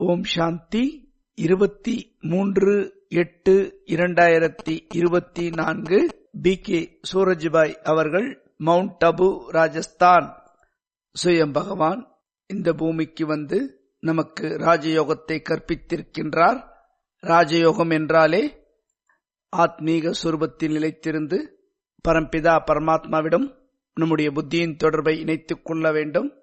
ஓம் சாந்தி. இருபத்தி மூன்று எட்டு இரண்டாயிரத்தி இருபத்தி நான்கு. பி. கே. சூரஜ்பாய் அவர்கள் மவுண்ட் அபு ராஜஸ்தான். சுயம் பகவான் இந்த பூமிக்கு வந்து நமக்கு ராஜயோகத்தை கற்பித்திருக்கின்றார். ராஜயோகம் என்றாலே ஆத்மீக சுரூபத்தில் நிலைத்திருந்து பரம்பிதா பரமாத்மாவிடம் நம்முடைய புத்தியின் தொடர்பை இணைத்துக் கொள்ள வேண்டும்.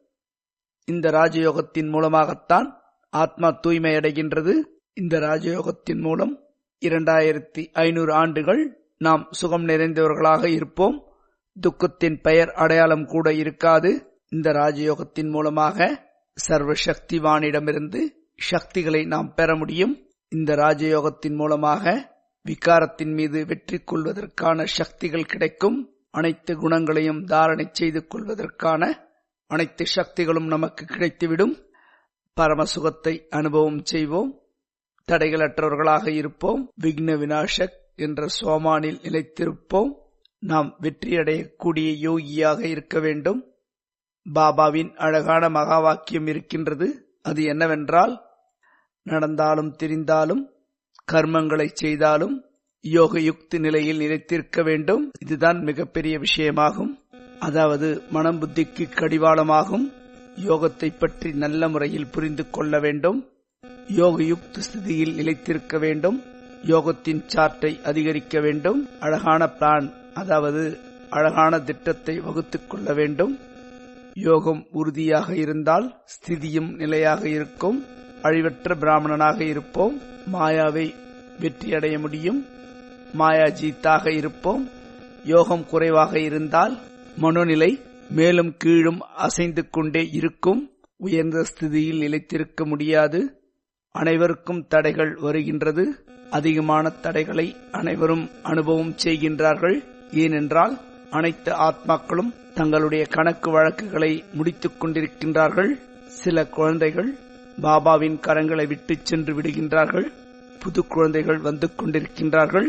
இந்த ராஜயோகத்தின் மூலமாகத்தான் ஆத்மா தூய்மை அடைகின்றது. இந்த ராஜயோகத்தின் மூலம் இரண்டாயிரத்தி ஐநூறு ஆண்டுகள் நாம் சுகம் நிறைந்தவர்களாக இருப்போம். துக்கத்தின் பெயர் அடையாளம் கூட இருக்காது. இந்த ராஜயோகத்தின் மூலமாக சர்வ சக்திவானிடமிருந்து சக்திகளை நாம் பெற முடியும். இந்த ராஜயோகத்தின் மூலமாக விகாரத்தின் மீது வெற்றி கொள்வதற்கான சக்திகள் கிடைக்கும். அனைத்து குணங்களையும் தாரணை செய்து கொள்வதற்கான அனைத்து சக்திகளும் நமக்கு கிடைத்துவிடும். பரமசுகத்தை அனுபவம் செய்வோம். தடைகளற்றவர்களாக இருப்போம். விக்ன விநாசக் என்ற சோமானில் நிலைத்திருப்போம். நாம் வெற்றியடையக்கூடிய யோகியாக இருக்க வேண்டும். பாபாவின் அழகான மகா வாக்கியம் இருக்கின்றது. அது என்னவென்றால் நடந்தாலும் திரிந்தாலும் கர்மங்களை செய்தாலும் யோக யுக்தி நிலையில் நிலைத்திருக்க வேண்டும். இதுதான் மிகப்பெரிய விஷயமாகும். அதாவது மனம் புத்திக்கு கடிவாளமாகும். யோகத்தை பற்றி நல்ல முறையில் புரிந்து கொள்ள வேண்டும். யோக யுக்த ஸ்திதியில் நிலைத்திருக்க வேண்டும். யோகத்தின் சார்ட்டை அதிகரிக்க வேண்டும். அழகான பிளான் அதாவது அழகான திட்டத்தை வகுத்துக் கொள்ள வேண்டும். யோகம் உறுதியாக இருந்தால் ஸ்திதியும் நிலையாக இருக்கும். அழிவற்ற பிராமணனாக இருப்போம். மாயாவை வெற்றியடைய முடியும். மாயா ஜீத்தாக இருப்போம். யோகம் குறைவாக இருந்தால் மனோநிலை மேலும் கீழும் அசைந்து கொண்டே இருக்கும். உயர்ந்த ஸ்திதியில் நிலைத்திருக்க முடியாது. அனைவருக்கும் தடைகள் வருகின்றது. அதிகமான தடைகளை அனைவரும் அனுபவம் செய்கின்றார்கள். ஏனென்றால் அனைத்து ஆத்மாக்களும் தங்களுடைய கணக்கு வழக்குகளை முடித்துக் கொண்டிருக்கின்றார்கள். சில குழந்தைகள் பாபாவின் கரங்களை விட்டுச் சென்று விடுகின்றார்கள். புது குழந்தைகள் வந்து கொண்டிருக்கின்றார்கள்.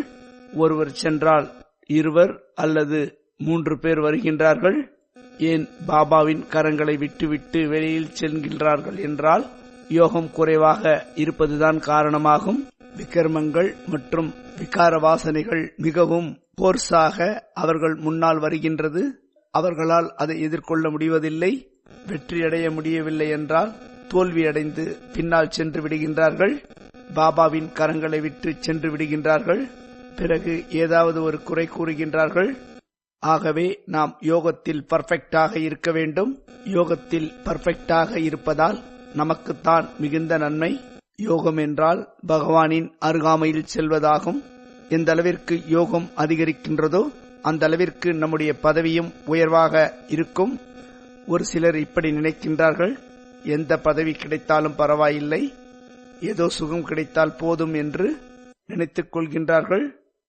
ஒருவர் சென்றால் இருவர் அல்லது மூன்று பேர் வருகின்றார்கள். ஏன் பாபாவின் கரங்களை விட்டுவிட்டு வெளியில் செல்கின்றார்கள் என்றால் யோகம் குறைவாக இருப்பதுதான் காரணமாகும். விக்கிரமங்கள் மற்றும் விகார வாசனைகள் மிகவும் போர்ஸாக அவர்கள் முன்னால் வருகின்றது. அவர்களால் அதை எதிர்கொள்ள முடிவதில்லை. வெற்றியடைய முடியவில்லை என்றால் தோல்வியடைந்து பின்னால் சென்று விடுகின்றார்கள். பாபாவின் கரங்களை விட்டு சென்று விடுகின்றார்கள். பிறகு ஏதாவது ஒரு குறை கூறுகின்றார்கள். ஆகவே நாம் யோகத்தில் பர்ஃபெக்டாக இருக்க வேண்டும். யோகத்தில் பர்ஃபெக்டாக இருப்பதால் நமக்குத்தான் மிகுந்த நன்மை. யோகம் என்றால் பகவானின் அருகாமையில் செல்வதாகும். எந்த அளவிற்கு யோகம் அதிகரிக்கின்றதோ அந்த அளவிற்கு நம்முடைய பதவியும் உயர்வாக இருக்கும். ஒரு சிலர் இப்படி நினைக்கின்றார்கள் எந்த பதவி கிடைத்தாலும் பரவாயில்லை ஏதோ சுகம் கிடைத்தால் போதும் என்று நினைத்துக் கொள்கின்றார்கள்.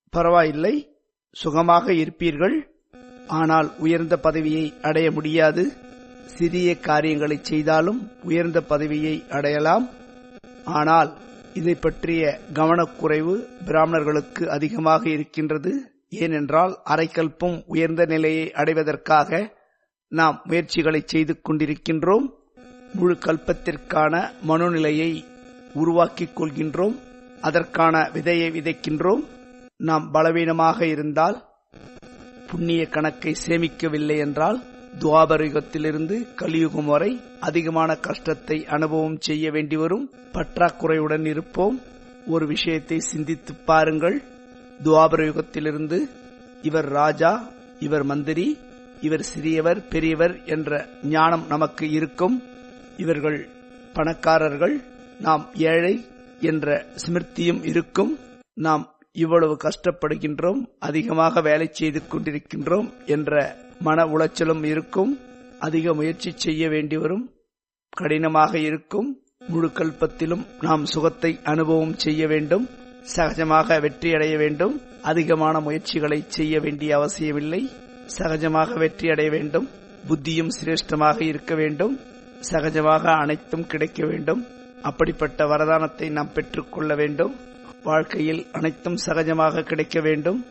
பரவாயில்லை சுகமாக இருப்பீர்கள் ஆனால் உயர்ந்த பதவியை அடைய முடியாது. சிறிய காரியங்களை செய்தாலும் உயர்ந்த பதவியை அடையலாம். ஆனால் இதை பற்றிய கவனக்குறைவு பிராமணர்களுக்கு அதிகமாக இருக்கின்றது. ஏனென்றால் அரைக்கல்பும் உயர்ந்த நிலையை அடைவதற்காக நாம் முயற்சிகளை செய்து கொண்டிருக்கின்றோம். முழு கல்பத்திற்கான மனோநிலையை உருவாக்கிக் கொள்கின்றோம். அதற்கான விதையை விதைக்கின்றோம். நாம் பலவீனமாக இருந்தால் புண்ணிய கணக்கை சேமிக்கவில்லை என்றால் துவாபரிகத்திலிருந்து கலியுகம் வரை அதிகமான கஷ்டத்தை அனுபவம் செய்ய வேண்டி வரும். பற்றாக்குறையுடன் இருப்போம். ஒரு விஷயத்தை சிந்தித்து பாருங்கள். துவாபர யுகத்திலிருந்து இவர் ராஜா இவர் மந்திரி இவர் சிறியவர் பெரியவர் என்ற ஞானம் நமக்கு இருக்கும். இவர்கள் பணக்காரர்கள். நாம் ஏழை என்ற ஸ்மிருத்தியும் இருக்கும். நாம் இவ்வளவு கஷ்டப்படுகின்றோம் அதிகமாக வேலை செய்து கொண்டிருக்கின்றோம் என்ற மன உளைச்சலும் இருக்கும். அதிக முயற்சி செய்ய வேண்டி வரும். கடினமாக இருக்கும். முழு கல்பத்திலும் நாம் சுகத்தை அனுபவம் செய்ய வேண்டும். சகஜமாக வெற்றியடைய வேண்டும். அதிகமான முயற்சிகளை செய்ய வேண்டிய அவசியமில்லை. சகஜமாக வெற்றியடைய வேண்டும். புத்தியும் சிரேஷ்டமாக இருக்க வேண்டும். சகஜமாக அனைத்தும் கிடைக்க வேண்டும். அப்படிப்பட்ட வரதானத்தை நாம் பெற்றுக்கொள்ள வேண்டும். வாழ்க்கையில் அனைத்தும் சகஜமாக கிடைக்க வேண்டும்.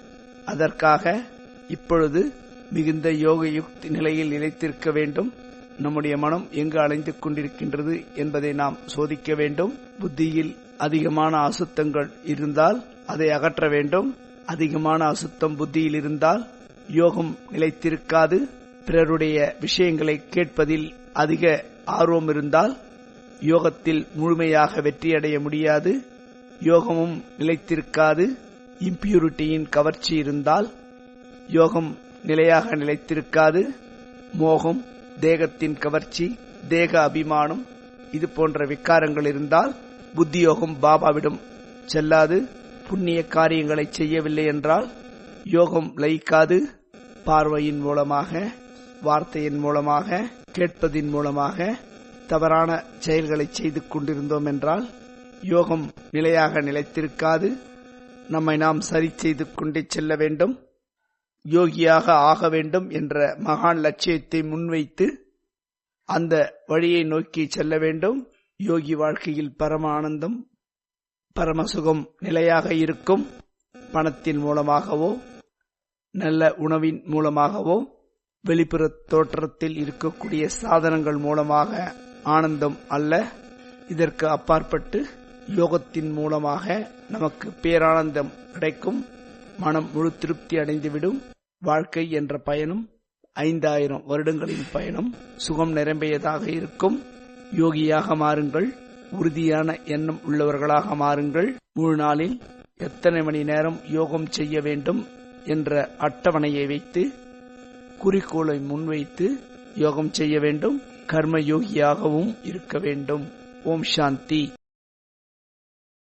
அதற்காக இப்பொழுது மிகுந்த யோக யுக்தி நிலையில் நிலைத்திருக்க வேண்டும். நம்முடைய மனம் எங்கு அலைந்து கொண்டிருக்கின்றது என்பதை நாம் சோதிக்க வேண்டும். புத்தியில் அதிகமான அசுத்தங்கள் இருந்தால் அதை அகற்ற வேண்டும். அதிகமான அசுத்தம் புத்தியில் இருந்தால் யோகம் நிலைத்திருக்காது. பிறருடைய விஷயங்களை கேட்பதில் அதிக ஆர்வம் இருந்தால் யோகத்தில் முழுமையாக வெற்றியடைய முடியாது. யோகமும் நிலைத்திருக்காது. இம்பியூரிட்டியின் கவர்ச்சி இருந்தால் யோகம் நிலையாக நிலைத்திருக்காது. மோகம் தேகத்தின் கவர்ச்சி தேக அபிமானம் இது போன்ற விக்காரங்கள் இருந்தால் புத்தியோகம் பாபாவிடம் செல்லாது. புண்ணிய காரியங்களை செய்யவில்லை என்றால் யோகம் லயிக்காது. பார்வையின் மூலமாக வார்த்தையின் மூலமாக கேட்பதின் மூலமாக தவறான செயல்களை செய்து கொண்டிருந்தோம் என்றால் யோகம் நிலையாக நிலைத்திருக்காது. நம்மை நாம் சரி செய்து கொண்டே செல்ல வேண்டும். யோகியாக ஆக வேண்டும் என்ற மகான் லட்சியத்தை முன்வைத்து அந்த வழியை நோக்கி செல்ல வேண்டும். யோகி வாழ்க்கையில் பரம ஆனந்தம் பரமசுகம் நிலையாக இருக்கும். பணத்தின் மூலமாகவோ நல்ல உணவின் மூலமாகவோ வெளிப்புற தோற்றத்தில் இருக்கக்கூடிய சாதனங்கள் மூலமாக ஆனந்தம் அல்ல. இதற்கு அப்பாற்பட்டு யோகத்தின் மூலமாக நமக்கு பேரானந்தம் கிடைக்கும். மனம் முழு திருப்தி அடைந்துவிடும். வாழ்க்கை என்ற பயணம் ஐந்தாயிரம் வருடங்களின் பயணம் சுகம் நிரம்பியதாக இருக்கும். யோகியாக மாறுங்கள். உறுதியான எண்ணம் உள்ளவர்களாக மாறுங்கள். முழு நாளில் எத்தனை மணி நேரம் யோகம் செய்ய வேண்டும் என்ற அட்டவணையை வைத்து குறிக்கோளை முன்வைத்து யோகம் செய்ய வேண்டும். கர்ம யோகியாகவும் இருக்க வேண்டும். ஓம் சாந்தி.